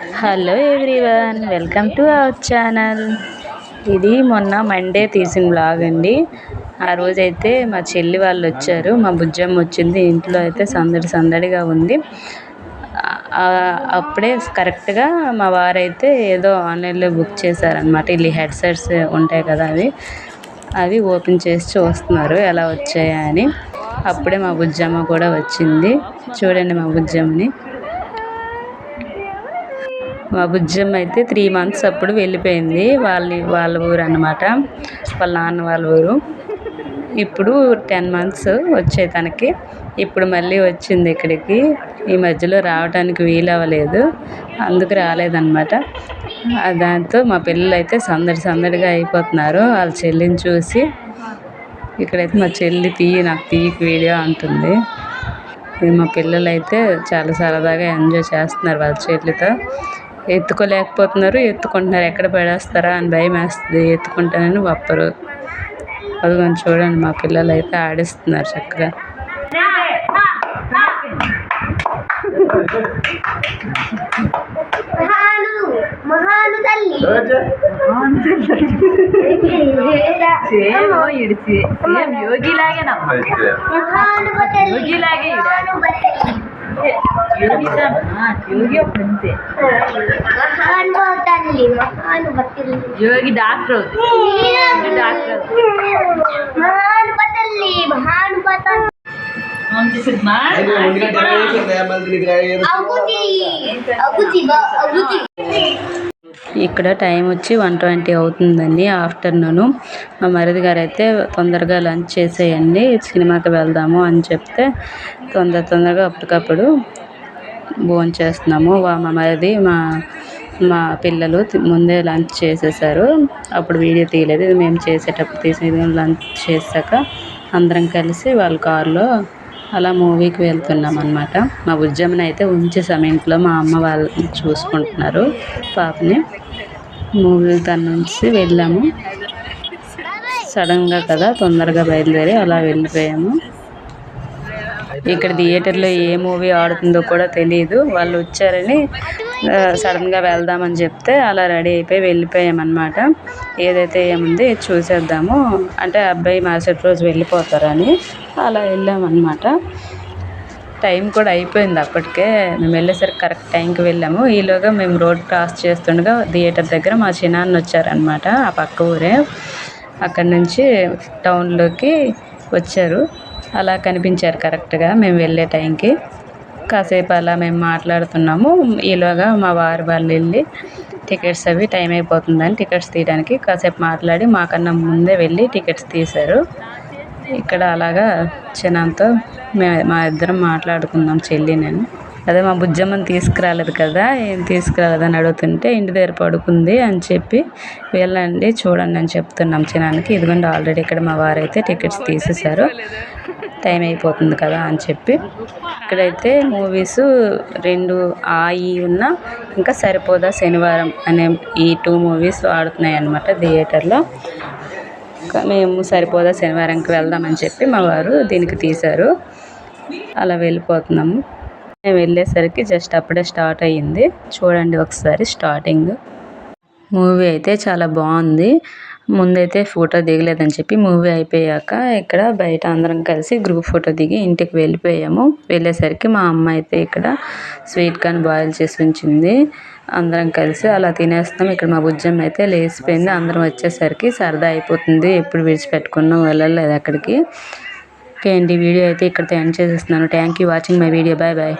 Hello everyone welcome to our channel. ఇది మొన్న Monday తీసిన బ్లాగ్ అండి. ఆ రోజైతే మా చెల్లి వాళ్ళు వచ్చారు మా బుజ్జమ్మ వచ్చింది ఇంట్లో అయితే సందడి సందడిగా ఉంది. అప్పుడే కరెక్ట్గా మా వారైతే ఏదో ఆన్లైన్లో బుక్ చేశారనమాట ఇల్లు హెడ్సెట్స్ ఉంటాయి కదా అవి. అవి ఓపెన్ చేసి చూస్తున్నారు ఎలా వచ్చాయా అని. అప్పుడే మా బుజ్జమ్మ కూడా వచ్చింది. చూడండి మా బుజ్జమ్మని. మా బుజ్జమ్మ అయితే త్రీ మంత్స్ అప్పుడు వెళ్ళిపోయింది. వాళ్ళ వాళ్ళ ఊరు అనమాట వాళ్ళ నాన్న వాళ్ళ ఊరు. ఇప్పుడు టెన్ మంత్స్ వచ్చే తనకి. ఇప్పుడు మళ్ళీ వచ్చింది ఇక్కడికి. ఈ మధ్యలో రావడానికి వీలు అవ్వలేదు అందుకు రాలేదన్నమాట. దాంతో మా పిల్లలు అయితే సందడి సందడిగా అయిపోతున్నారు. వాళ్ళ చెల్లిని చూసి ఇక్కడైతే మా చెల్లి తీయి నాకు తీయకు వీడియో అంటుంది. మా పిల్లలు అయితే చాలా సరదాగా ఎంజాయ్ చేస్తున్నారు వాళ్ళ చెల్లితో. ఎత్తుకోలేకపోతున్నారు ఎత్తుకుంటున్నారు. ఎక్కడ పడేస్తారా అని భయం వేస్తుంది. ఎత్తుకుంటానని ఒప్పరు అదిగోండి చూడండి మా పిల్లలు అయితే ఆడిస్తున్నారు చక్కగా. యోగిలాగే. మహానుభతల్లి యోగి అంతే యోగి డాక్టర్ అవుతుంది డాక్టర్ మహానుభతల్లి ఇక్కడ టైం వచ్చి వన్ ట్వంటీ అవుతుందండి ఆఫ్టర్నూన్. మా మరిది గారు అయితే తొందరగా లంచ్ చేసేయండి సినిమాకి వెళ్దాము అని చెప్తే తొందర తొందరగా అప్పటికప్పుడు భోజనం చేస్తున్నాము వా- మా మరిది మా మా పిల్లలు ముందే లంచ్ చేసేసారు. అప్పుడు వీడియో తీయలేదు. ఇది మేము చేసేటప్పుడు తీసేది లంచ్ చేశాక అందరం కలిసి వాళ్ళ కారులో అలా మూవీకి వెళ్తున్నాం అనమాట మా ఉద్యమని అయితే ఉంచేసాము ఇంట్లో మా అమ్మ వాళ్ళు చూసుకుంటున్నారు. పాపని మూవీ తన నుంచి వెళ్ళాము. సడన్గా కదా తొందరగా బయలుదేరి అలా వెళ్ళిపోయాము. ఇక్కడ థియేటర్లో ఏ మూవీ ఆడుతుందో కూడా తెలియదు వాళ్ళు వచ్చారని సడన్గా వెళ్దామని చెప్తే అలా రెడీ అయిపోయి వెళ్ళిపోయామన్నమాట. ఏదైతే ఏముంది చూసేద్దాము. అంటే అబ్బాయి మరుసటి రోజు వెళ్ళిపోతారని అలా వెళ్ళామన్నమాట. టైం కూడా అయిపోయింది అప్పటికే. మేము వెళ్ళేసరికి కరెక్ట్ టైంకి వెళ్ళాము. ఈలోగా మేము రోడ్ క్రాస్ చేస్తుండగా థియేటర్ దగ్గర మా చిన్నాన్న వచ్చారనమాట ఆ పక్క ఊరే. అక్కడి నుంచి టౌన్లోకి వచ్చారు. అలా కనిపించారు కరెక్ట్గా మేము వెళ్ళే టైంకి. కాసేపు అలా మేము మాట్లాడుతున్నాము. ఈలోగా మా వారి వాళ్ళు వెళ్ళి టికెట్స్ అవి టైం అయిపోతుందని టికెట్స్ తీయడానికి కాసేపు మాట్లాడి మాకన్నా ముందే వెళ్ళి టికెట్స్ తీశారు. ఇక్కడ అలాగా చిన్నంతో మే మా ఇద్దరం మాట్లాడుకుందాం చెల్లి నేను. అదే మా బుజ్జమ్మని తీసుకురాలేదు కదా ఏం తీసుకురాలేదని అడుగుతుంటే ఇంటి దగ్గర పడుకుంది అని చెప్పి వెళ్ళండి చూడండి అని చెప్తున్నాం చిన్నానికి ఇదిగోండి ఆల్రెడీ ఇక్కడ మా వారైతే టికెట్స్ తీసేశారు. టైం అయిపోతుంది కదా అని చెప్పి. ఇక్కడైతే మూవీస్ రెండు ఆ ఈ ఉన్న ఇంకా సరిపోదా శనివారం అనే ఈ టూ మూవీస్ ఆడుతున్నాయి అన్నమాట థియేటర్లో మేము సరిపోదా శనివారంకి వెళ్దామని చెప్పి మా వారు దీనికి తీశారు. అలా వెళ్ళిపోతున్నాము. మేము వెళ్ళేసరికి జస్ట్ అప్పుడే స్టార్ట్ అయ్యింది. చూడండి ఒకసారి స్టార్టింగ్. మూవీ అయితే చాలా బాగుంది. ముందైతే ఫోటో దిగలేదని చెప్పి మూవీ అయిపోయాక ఇక్కడ బయట అందరం కలిసి గ్రూప్ ఫోటో దిగి ఇంటికి వెళ్ళిపోయాము. వెళ్ళేసరికి మా అమ్మ అయితే ఇక్కడ స్వీట్ కార్న్ బాయిల్ చేసి ఉంచింది. అందరం కలిసి అలా తినేస్తాం. ఇక్కడ మా బుజ్జమ్మ అయితే లేచిపోయింది. అందరం వచ్చేసరికి సరదా అయిపోతుంది. ఎప్పుడు విడిచిపెట్టుకున్నాం వెళ్ళలేదు అక్కడికి. ఓకే అండి వీడియో అయితే ఇక్కడితో ఎండ్ చేసేస్తున్నాను. Thank you watching my video bye bye